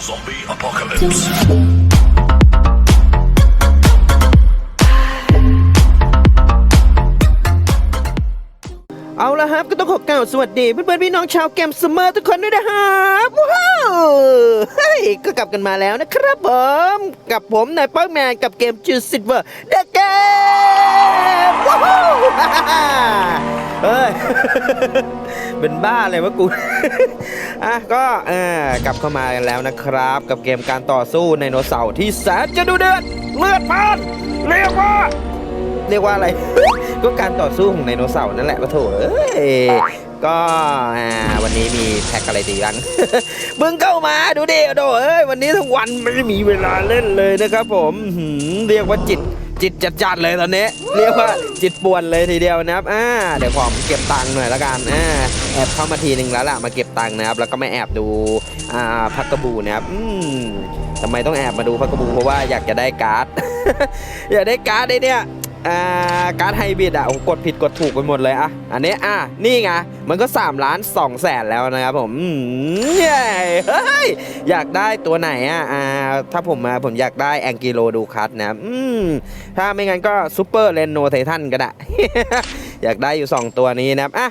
Zombie apocalypse. เอาละครับก็ต้องขอกล่าวสวัสดีเพื่อนๆพี่น้องชาวเกมเสมอทุกคนด้วยนะครับว้าวเฮ้ยก็กลับกันมาแล้วนะครับผมกับผมนายป้องแมนกับเกมจูสิตเวอร์เดอะเกมว้าว เฮ้ย เป็นบ้าเลยวะกู อะก็กลับเข้ามากันแล้วนะครับ กับเกมการต่อสู้ไดโนเสาร์ที่แสนจะดูเดือดเลือดพล่านเรียกว่า เรียกว่าอะไร ก็การต่อสู้ของไดโนเสาร์นั่นแหละปะโถเอ้ยก็วันนี้มีแพ็กอะไรดีบ้างมึงเข้ามาดูดิโดเอ้ยวันนี้ทั้งวันไม่มีเวลาเล่นเลยนะครับผมเรียกว่าจิต จิตจัดจัดเลยตอนนี้ เรียกว่าจิตป่วนเลยทีเดียวนะครับอ่าเดี๋ยวผมเก็บตังค์หน่อยละกันอ่าแอบเข้ามาทีหนึ่งแล้วล่ะมาเก็บตังค์นะครับ แล้วก็มาแอบดูอ่าพักกระบูนะครับอืมทำไมต้องแอบมาดูพักกระบูเพราะว่าอยากจะได้การ์ดอยากได้การ์ดไอ้เนี่ย การดไฮบริดอะกดผิดกดถูกไปหมดเลยอะ อันนี้อะ นี่ไง มันก็ 3 ล้าน2แสนแล้วนะครับผมอืมเย้เฮ้ย อยากได้ตัวไหนอะอ่าถ้าผมมาผมอยากได้แองกิโลดูคัตนะอืมถ้าไม่งั้นก็ซูเปอร์เรนโนไททันก็ได้อยากได้อยู่ 2 ตัวนี้นะครับอะ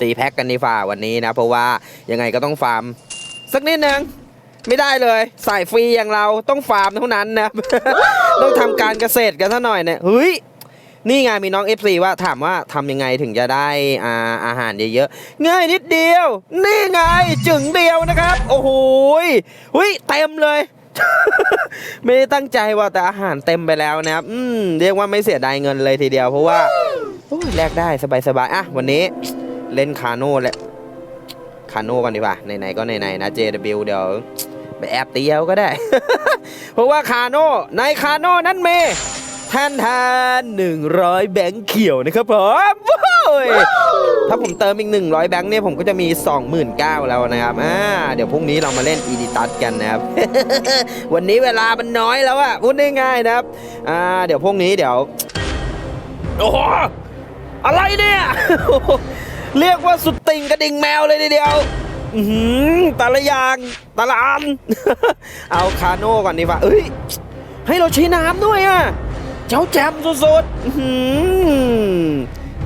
ตีแพ็กกันดีฝ่าวันนี้นะ เพราะว่ายังไงก็ต้องฟาร์มสักนิดนึง ไม่ได้เลย สายฟรีอย่างเราต้องฟาร์มเท่านั้นนะครับต้องทำการเกษตรกันซะหน่อยเนี่ยเฮ้ยนี่ไงมีน้อง FC ว่าถามว่าทำยังไงถึงจะได้อาอาหารเยอะๆง่ายนิดเดียว นี่ไงจึงเดียวนะครับ โอ้โหยเฮ้ยเต็มเลย ไม่ได้ตั้งใจว่าแต่อาหารเต็มไปแล้วนะครับอืมเรียกว่าไม่เสียดายเงินเลยทีเดียว เพราะว่าโอ้ยแลกได้สบายๆอะวันนี้เล่นคาโน่แหละคาโน่กันดีกว่าไหนๆก็ไหนๆนะ JW เดี๋ยว ไปแอบเตียวก็ได้ เพราะว่าคาโน่ในคาโน่นั้นมีท่านทานหนึ่งร้อยแบงค์เขียวนะครับผมโอ้ยถ้าผมเติมอีกหนึ่งร้อยแบงค์เนี่ยผมก็จะมี 29,000แล้วนะครับอ่าเดี๋ยวพรุ่งนี้เรามาเล่นอีดิตัสกันนะครับ วันนี้เวลามันน้อยแล้วอะพูดง่ายๆนะครับอ่าเดี๋ยวพรุ่งนี้เดี๋ยวโอ้โหอะไรเนี่ย เรียกว่าสุดติ่งกระดิ่งแมวเลยทีเดียว อือหือแต่ละยางต่ละอัน เอาคาโน่ก่อนดีกว่าเอ้ย ให้เราใช้น้ำด้วยอะ เจ้าแจมสุดๆอื้อหือ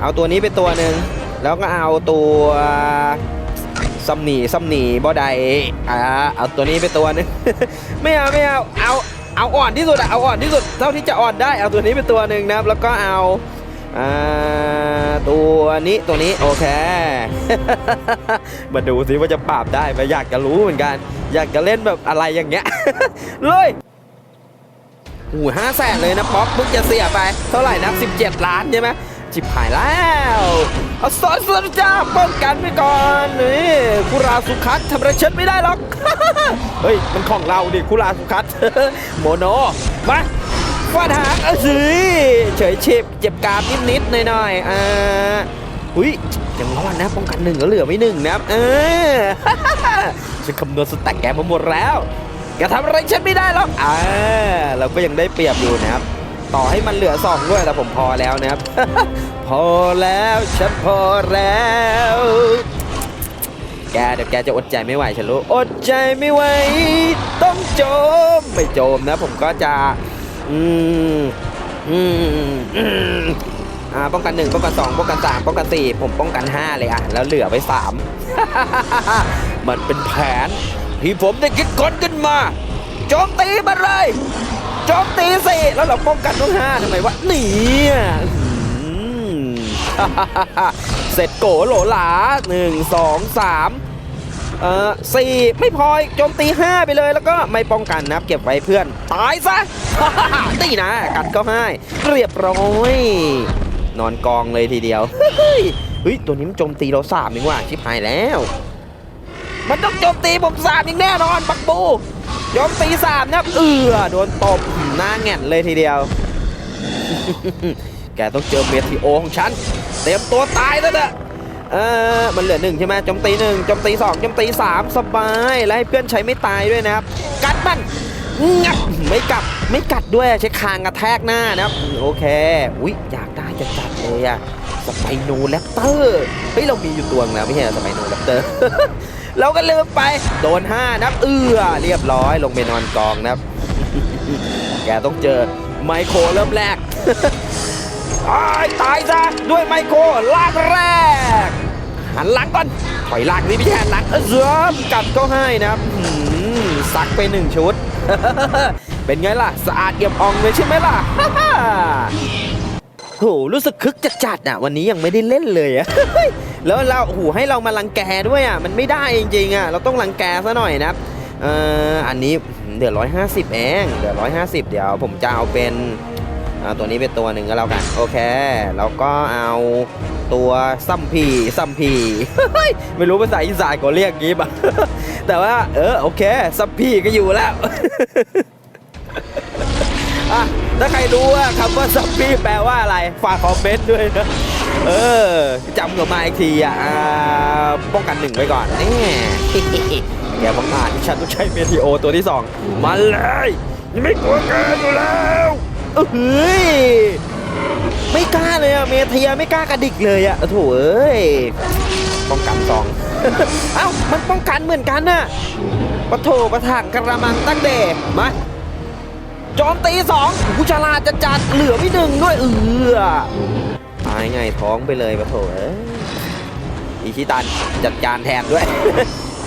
เอาตัวนี้ไปตัวหนึ่ง แล้วก็เอาตัวซัมหนีซัมหนีบอไดอ่าเอาตัวนี้ไปตัวหนึง ไม่เอาไม่เอา เอา เอาอ่อนที่สุดอะเอาอ่อนที่สุด เท่าที่จะอ่อนได้ เอาตัวนี้ไปตัวหนึ่งนะครับ แล้วก็เอา อ่าตัวนี้ตัวนี้โอเค มาดูสิว่าจะปราบได้ไหมอยากจะรู้เหมือนกัน อยากจะเล่นแบบอะไรอย่างเงี้ยเลยหูห้าแสนเลยนะป๊อปมึงจะเสียไป เท่าไหร่นะ17 ล้านใช่ไหมจิบหายแล้วเอาซอยสุดจ้าป้องกันไปก่อนนี่คุราสุคัตทำอะไรฉันไม่ได้หรอก เฮ้ย มันของเราดิคุราสุคัตโมโน มา ฟาดหางเอ้ยเฉยเฉีบเจ็บกามนิดๆหน่อยๆอ่าอุ้ยยังรอดนะป้องกันหนึ่งแล้วเหลือไม่หนึ่งนะครับเออฉันคำนวณสแต็กแกมาหมดแล้วแกทำอะไรฉันไม่ได้หรอกอ่าเราก็ยังได้เปรียบอยู่นะครับ ต่อให้มันเหลือสองด้วยแต่ผมพอแล้วนะครับ พอแล้วฉันพอแล้วแกเดี๋ยวแกจะอดใจไม่ไหวฉันรู้อดใจไม่ไหว ต้องโจมไม่โจมนะ ผมก็จะ อืมอืมอืมอ่าป้องกันหนึ่งป้องกันสองป้องกันสามป้องกันสี่ผมป้องกันห้าเลยอะแล้วเหลือไปสามมันเป็นแผนที่ผมได้คิดค้นขึ้นมาโจมตีมันเลยโจมตีสิแล้วเราป้องกันต้องห้าทำไมวะหนีอะเสร็จโกโหลหลาหนึ่งสองสาม เอ่อสี่ไม่พออีกโจมตีห้าไปเลยแล้วก็ไม่ป้องกันนะครับเก็บไว้เพื่อน ตายซะ นี่นะ กัดก็ให้ เรียบร้อย นอนกองเลยทีเดียว เฮ้ย ตัวนี้มันโจมตีเราสามเองว่ะชิบหายแล้ว มันต้องโจมตีผมสามอย่างแน่นอนปักบูโจมตีสามนะเอือโดนตบหน้าแง่นเลยทีเดียว แกต้องเจอเมทีโอของฉัน เตรียมตัวตายแล้วเด้อ เออมันเหลือหนึ่งใช่ไหมจมตีหนึ่งจมตีสองจมตีสามสบาย และให้เพื่อนใช้ไม่ตายด้วยนะครับ กัดมันงับไม่กัดไม่กัดด้วยใช้คางกระแทกหน้านะครับ โอเค อุ๊ยอยากได้จะจัดเลยอะสไปโนแรปเตอร์เฮ้ยเรามีอยู่ตัวนึงแล้วไม่ใช่หรอสไปโนแรปเตอร์เราก็ลืมไปโดนห้านับเอื้อเรียบร้อยลงไปนอนกองนะครับแกต้องเจอไมโครเริ่มแรกายตายซะด้วยไมโครลากแรก หันหลังก่อน ถอยลังนี่ไม่ใช่หันหลังเออเสือมกัดก็ให้นะครับอื้อหือซักไปหนึ่งชุด เป็นไงล่ะ สะอาดเอี่ยมอ่องเลยใช่ไหมล่ะโหรู้สึกคึกจัดจัดๆอะ วันนี้ยังไม่ได้เล่นเลยอะแล้วเราโหให้เรามาลังแกด้วยอะ มันไม่ได้จริงๆอะ เราต้องลังแกซะหน่อยนะครับเอ่ออันนี้เดือร้อยห้าสิบเอง เดือร้อยห้าสิบเดี๋ยวผมจะเอาเป็น เอาตัวนี้เป็นตัวหนึ่งก็แล้วกัน โอเค แล้วก็เอาตัวซัมพีซัมพีไม่รู้ภาษาอีสานก็เรียกงี้ป่ะแต่ว่า เออโอเคซัมพีก็อยู่แล้วอะถ้าใครรู้ว่าคำว่าซัมปี้แปลว่าอะไร ฝากคอมเมนต์ด้วยนะเออจำกับมาอีกทีอะป้องกันหนึ่งไว้ก่อนนี่แกบังอาจที่ฉันต้องใช้เมทีโอตัวที่สองมาเลยไม่กลัวแกอยู่แล้ว เอ้ยไม่กล้าเลยอะเมเทียไม่กล้ากระดิกเลยอะโถเอ้ยป้องกันสอง เอ้ามันป้องกันเหมือนกันน่ะปะโถปะถังกระมังตั้งเดมาโจมตีสองผู้ชาลาดจะจัดเหลือไม่หนึ่งด้วยเออตายไงท้องไปเลยปะโถเอ้ยอีชิตันจัดการแทนด้วย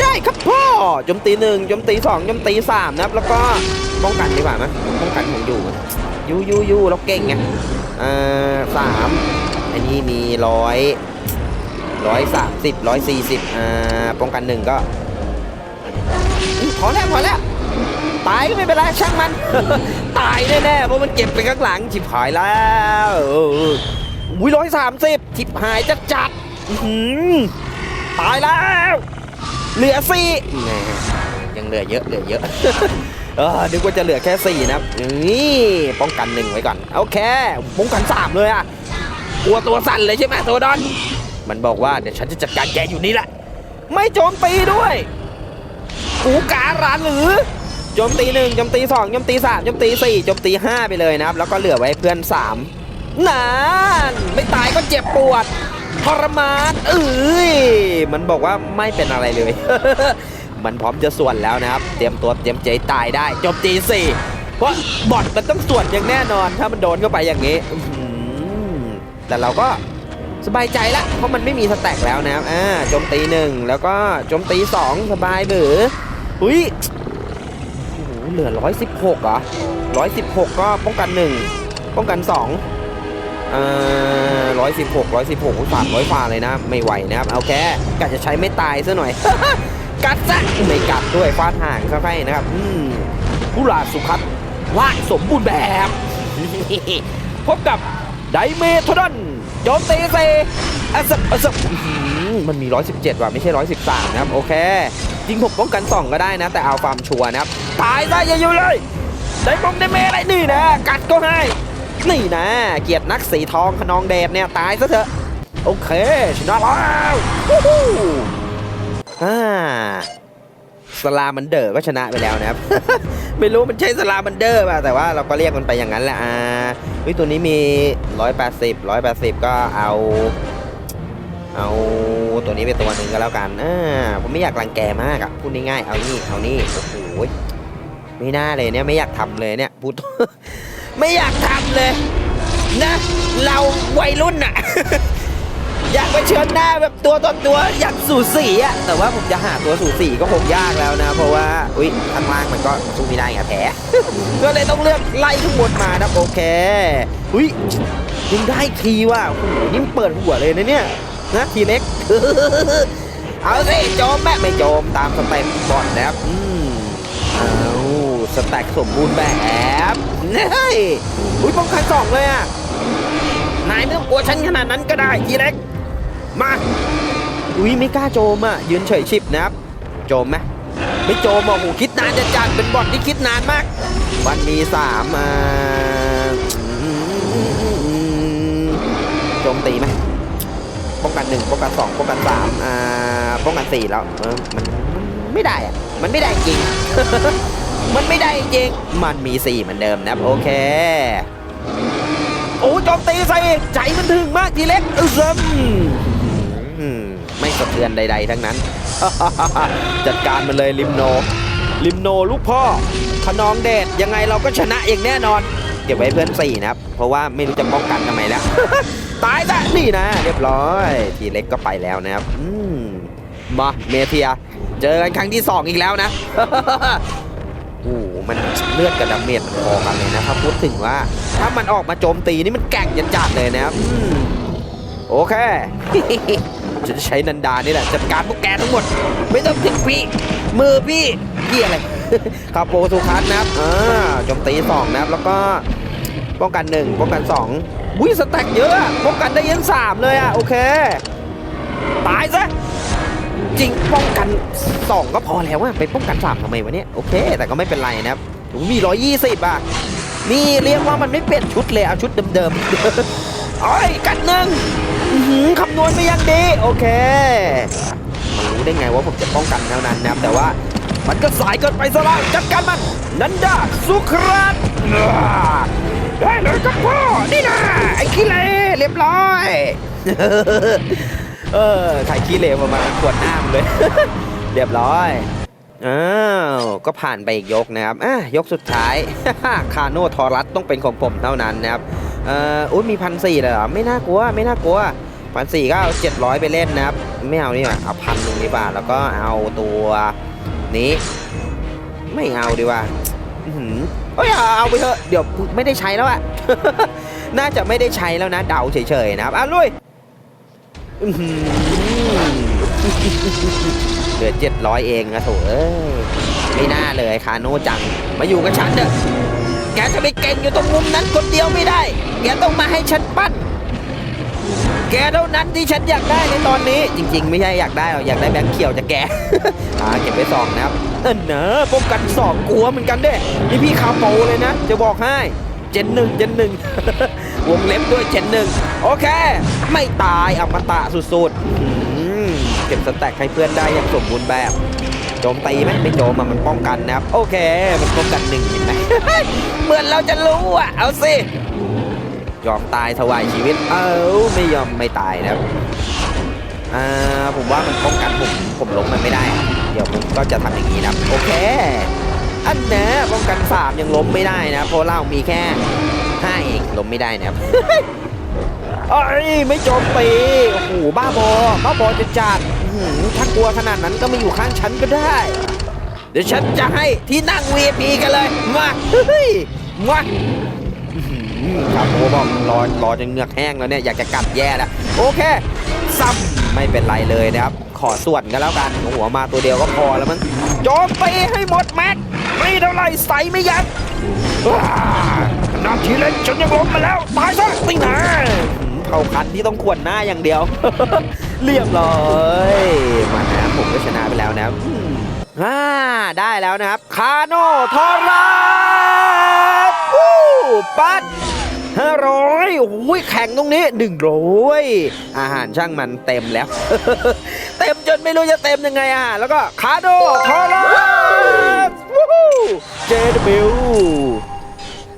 ได้ครับพ่อโจมตีหนึ่งโจมตีสองโจมตีสามนะครับ แล้วก็ป้องกันดีกว่ามั้ยป้องกันของอยู่ ยูยูยูเราเก่งไงอ่าสามอันนี้มีร้อยร้อยสามสิบร้อยสี่สิบอ่าป้องกันหนึ่งก็พอแล้วพอแล้วตายก็ไม่เป็นไรช่างมัน ตายแน่ๆเพราะมันเก็บไปข้างหลังฉิบหายแล้วอุ้ยร้อยสามสิบฉิบหายจัดจัดตายแล้ว เหลือสี่ยังเหลือเยอะเหลือเยอะ เออนึกว่าจะเหลือแค่สี่นะครับนี่ป้องกันหนึ่งไว้ก่อน โอเค ป้องกันสามเลยอะกลัวตัวสั่นเลยใช่ไหมโทดอน มันบอกว่าเดี๋ยวฉันจะจัดการแกอยู่นี่แหละ ไม่โจมตีด้วยกูการันหรือโจมตีหนึ่งโจมตีสองโจมตีสามโจมตีสี่โจมตีห้าไปเลยนะครับ แล้วก็เหลือไว้เพื่อนสามนานไม่ตายก็เจ็บปวดทรมานเอ้ยมันบอกว่าไม่เป็นอะไรเลย มันพร้อมจะส่วนแล้วนะครับ เตรียมตัวเตรียมใจตายได้จมตีสี่เพราะบอทมันต้องส่วนอย่างแน่นอน ถ้ามันโดนเข้าไปอย่างนี้แต่เราก็สบายใจละเพราะมันไม่มีสแต็กแล้วนะครับอ่าโจมตีหนึ่งแล้วก็โจมตีสองสบายหรืออุ้ยโอ้โหเหลือร้อยสิบหกเหรอร้อยสิบหกก็ป้องกันหนึ่งป้องกันสองเอ่อร้อยสิบหกร้อยสิบหกสามร้อยฝ่าเลยนะ ไม่ไหวนะครับโอเคกะจะใช้ไม่ตายซะหน่อย กัดซะไม่กัดด้วยฟาดห่างค่อยๆนะครับ อืมผู้ลาสุขัตร่างสมบูรณ์แบบ พบกับไดเมทรอนโจมตีเซอสับอสับอื้อหือมันมี 117 ว่ะ ไม่ใช่ 113 นะครับ โอเค จริงผมป้องกัน2ก็ได้นะ แต่เอาความชัวร์นะครับ ตายได้อย่าอยู่เลยได้มงได้เมอะไรนี่นะ กัดก็ให้ นี่นะ เกียรตินักสีทองขนองเดชเนี่ย ตายซะเถอะ โอเค ชนะแล้ว อ่าสลามันเดอร์ก็ชนะไปแล้วนะครับ ไม่รู้มันใช่สลามันเดอร์ป่ะ แต่ว่าเราก็เรียกมันไปอย่างนั้นแหละ อ่าเฮ้ยตัวนี้มี 180 180 ก็เอา เอาตัวนี้เป็นตัวหนึ่งก็แล้วกัน อ่า ผมไม่อยากรังแกมากอะพูดง่ายๆ เอานี่ เอานี่ โอ้โห ไม่น่าเลยเนี่ย ไม่อยากทำเลยเนี่ย พูด ไม่อยากทำเลย นะ เราวัยรุ่นอะ อยากไปเชิญหน้าแบบตัวต่อตัวอยากสูสีอะแต่ว่าผมจะหาตัวสูสีก็คงยากแล้วนะ เพราะว่าอุ้ยข้างล่างมันก็สู้ไม่ได้ไงแพ้ก็เลยต้องเลือกไล่ข้างบนมานะโอเคอุ้ยยิงได้ทีว่ะโอ้โหนี่นเปิดหัวเลยนะเนี่ยนะทีเล็กเอาสิโจมแม่ไม่โจมตามสเต็ปบอลนะครับอืมเอาสแต็กสมบูรณ์แบบเฮ้ยอุ้ยป้องกันสองเลยอะนายไม่ต้องกลัวฉันขนาดนั้นก็ได้ทีเล็ก มา อุ้ยไม่กล้าโจมอะ ยืนเฉยชิบนะครับ โจมไหมไม่โจมอะโหคิดนานจะจัดเป็นบอทที่คิดนานมาก วันมีสามอ่าโจมตีไหมป้องกันหนึ่งป้องกันสองป้องกันสามอ่าป้องกันสี่แล้วเออมันไม่ได้อะมันไม่ได้จริง มันไม่ได้จริง มันมีสี่เหมือนเดิมนะโอเคโอ้โจมตีใส่ใจมันถึงมากทีเล็กอึ้มอืม สะเทือนใด ๆ ทั้งนั้น จัดการมันเลยลิมโน ลิมโนลูกพ่อขนองเดชยังไงเราก็ชนะอย่างแน่นอน เก็บไว้เพื่อนสี่นะครับ เพราะว่าไม่รู้จะป้องกันทำไมแล้ว ตายซะนี่นะ เรียบร้อย ทีเล็กก็ไปแล้วนะครับอืมมาเมเทีย เจอกันครั้งที่ 2 อีกแล้วนะโอ้มันเลือดกับดาเมจมันพอกันเลยนะถ้าพูดถึงว่า ถ้ามันออกมาโจมตีนี่มันแก่งยันจัดเลยนะครับโอเค จะใช้นันดานี่แหละจัดการพวกแกทั้งหมด ไม่ต้องถึงพี่มือพี่พี่อะไรคาโปสุคัสนะครับอ่าโจมตีสองนะครับแล้วก็ป้องกันหนึ่งป้องกันสองวุ้ยสแต็กเยอะป้องกันได้ยันสามเลยอะโอเคตายซะจริงป้องกัน2ก็พอแล้วอะไปป้องกัน3ทำไมวะเนี่ยโอเค แต่ก็ไม่เป็นไรนะครับโอ้โหมี120อะนี่เรียกว่ามันไม่เปลี่ยนชุดเลยเอาชุดเดิมๆโอ้ยกันหนึ่ง คำนวณไปยังดี โอเคมันรู้ได้ไงว่าผมจะป้องกันเท่านั้นนะครับแต่ว่ามันก็สายเกินไปซะแล้วจัดการมัน นันดาสุครัตได้เลยครับพ่อ นี่นะไอ้ขี้เล่เรียบร้อย เออไข่ขี้เลวประมาณขวดน้ำเลย เรียบร้อยอ้าวก็ผ่านไปอีกยกนะครับอะยกสุดท้าย คาโนทอรัสต้องเป็นของผมเท่านั้นนะครับเอ่ออุ้ยมีพันสี่เลยเหรอ ไม่น่ากลัว ไม่น่ากลัว พันสี่ก็เอาเจ็ดร้อยไปเล่นนะครับ ไม่เอานี่หว่าเอาพันหนึ่งดีกว่าแล้วก็เอาตัวนี้ ไม่เอาดีกว่าอือเอ้ยเอาเอาไปเถอะเดี๋ยวไม่ได้ใช้แล้วอะน่าจะไม่ได้ใช้แล้วนะเดาเฉยๆนะครับอะลุยอื้อหือเหลือเจ็ดร้อยเองนะโถเอ้ยไม่น่าเลยคาโน่จัง มาอยู่กับฉันเถอะแกจะไปเก่งอยู่ตรงมุมนั้นคนเดียวไม่ได้ แกต้องมาให้ฉันปั้น แกเท่านั้นที่ฉันอยากได้ในตอนนี้ จริง ๆ ไม่ใช่อยากได้หรอกอยากได้แบงค์เขียวจากแกอ่าเก็บไปสองนะครับเออเนอะป้องกันสองกลัวเหมือนกันเด้นี่พี่คาโปเลยนะ จะบอกให้เจนหนึ่งเจนหนึ่งวงเล็บด้วยเจนหนึ่งโอเค ไม่ตายอมตะสุดๆเก็บสแต็กให้เพื่อนได้อย่างสมบูรณ์แบบโจมตีไหมไม่โจมมันป้องกันนะครับ โอเค มันป้องกันหนึ่งเห็นไหมเหมือนเราจะรู้อะ เอาสิ ยอมตายถวายชีวิต เอ้าไม่ยอมไม่ตายนะครับอ่าผมว่ามันป้องกันผมผมล้มมันไม่ได้ เดี๋ยวผมก็จะทำอย่างนี้นะโอเค อันเนี้ยป้องกันสามยังล้มไม่ได้นะเพราะเรามีแค่ห้าเองล้มไม่ได้นะครับเอ้ยไม่โจมตีโอ้โหบ้าบอบ้าบอจะจัดหือถ้ากลัวขนาดนั้นก็มาอยู่ข้างฉันก็ได้ เดี๋ยวฉันจะให้ที่นั่ง VIP กันเลยมาเฮ้ยมา ครับโอ้บอกรอรอจนเหงือกแห้งแล้วเนี่ยอยากจะกัดแย่แล้วโอเคซ้ำไม่เป็นไรเลยนะครับ ขอส่วนกันแล้วกันหัวมาตัวเดียวก็พอแล้วมันโจมตีให้หมดแม็กไม่เท่าไรใสไม่ยั้งนาทีเล็กฉันยังล้มมาแล้วตายซะติงนะเข้าคันที่ต้องขวนหน้าอย่างเดียว เรียบร้อยมานะผมก็ชนะไปแล้วนะครับอืมอ่าได้แล้วนะครับ คาโนทอรัสปัด ห้าร้อยโอ้ยแข่งตรงนี้หนึ่งร้อาหารช่างมันเต็มแล้ว เต็มจนไม่รู้จะเต็มยังไงอาหารแล้วก็คาโนทอรัสเจดบิว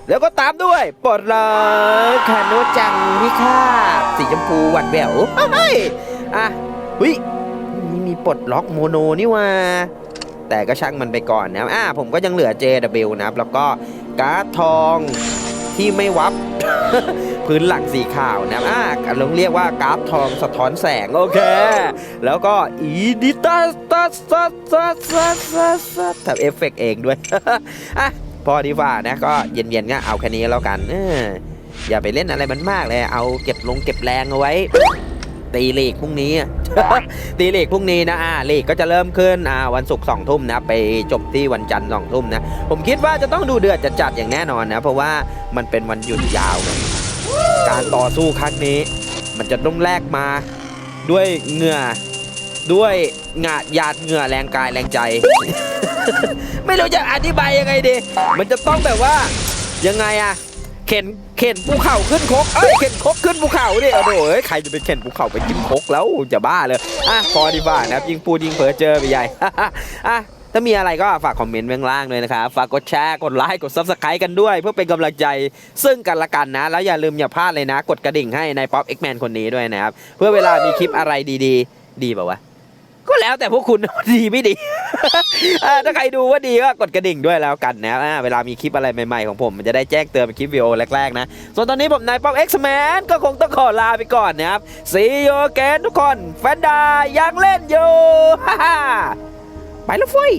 แล้วก็ตามด้วยปลดล็อกคาโนจังวิคาสีชมพูหวานแหววเฮ้ยอะหุยนี่มีปลดล็อกโมโนนี่ว่าแต่ก็ช่างมันไปก่อนนะครับอะผมก็ยังเหลือ JW นะครับ แล้วก็การ์ดทอง ที่ไม่วับ พื้นหลังสีขาวนะอะเราเรียกว่าการ์ดทองสะท้อนแสง โอเค แล้วก็อีดิตัสตัสตัสตัสตัสตัสตัสทำเอฟเฟกต์เองด้วย อะ พอดีกว่านะก็เย็นๆก็เอาแค่นี้แล้วกัน เอออย่าไปเล่นอะไรมันมากเลย เอาเก็บลงเก็บแรงเอาไว้ ตีลีกพรุ่งนี้ ตีลีกพรุ่งนี้นะอ่าลีกก็จะเริ่มขึ้นอ่าวันศุกร์สองทุ่มนะไปจบที่วันจันทร์สองทุ่มนะ ผมคิดว่าจะต้องดูเดือดจัดๆอย่างแน่นอนนะ เพราะว่ามันเป็นวันหยุดยาวไงการต่อสู้ครั้งนี้ มันจะต้องแลกมาด้วยเหงื่อด้วยงาหยาดเหงื่อแรงกายแรงใจ ไม่รู้จะอธิบายยังไงดี มันจะต้องแบบว่ายังไงอะ เข็นเข็นภูเขาขึ้นคกเอ้ยเข็นคกขึ้นภูเขาดิโอ้โหเอ้ยใครจะไปเข็นภูเขาไปจิ้มคกแล้วจะบ้าเลยอะพอดีบ้านะครับยิงพูยิงเผลอเจอไปใหญ่อะถ้ามีอะไรก็ฝากคอมเมนต์ไว้ข้างล่างเลยนะครับฝากกดแชร์กดไลค์กดซับสไครต์กันด้วย เพื่อเป็นกำลังใจซึ่งกันและกันนะ แล้วอย่าลืมอย่าพลาดเลยนะ กดกระดิ่งให้ในป๊อปเอ็กแมนคนนี้ด้วยนะครับ เพื่อเวลามีคลิปอะไรดี ๆ ดีเปล่าวะ ก็แล้วแต่พวกคุณดีไม่ดีถ้าใครดูว่าดีก็กดกระดิ่งด้วยแล้วกันนะอ่าเวลามีคลิปอะไรใหม่ๆของผมมันจะได้แจ้งเตือนเป็นคลิปวิดีโอแรกๆนะ ส่วนตอนนี้ผมนายป๊อป X-Man ก็คงต้องขอลาไปก่อนนะครับซีโยเกนทุกคน แฟนดายังเล่นอยู่ ไปแล้วเฟ้ย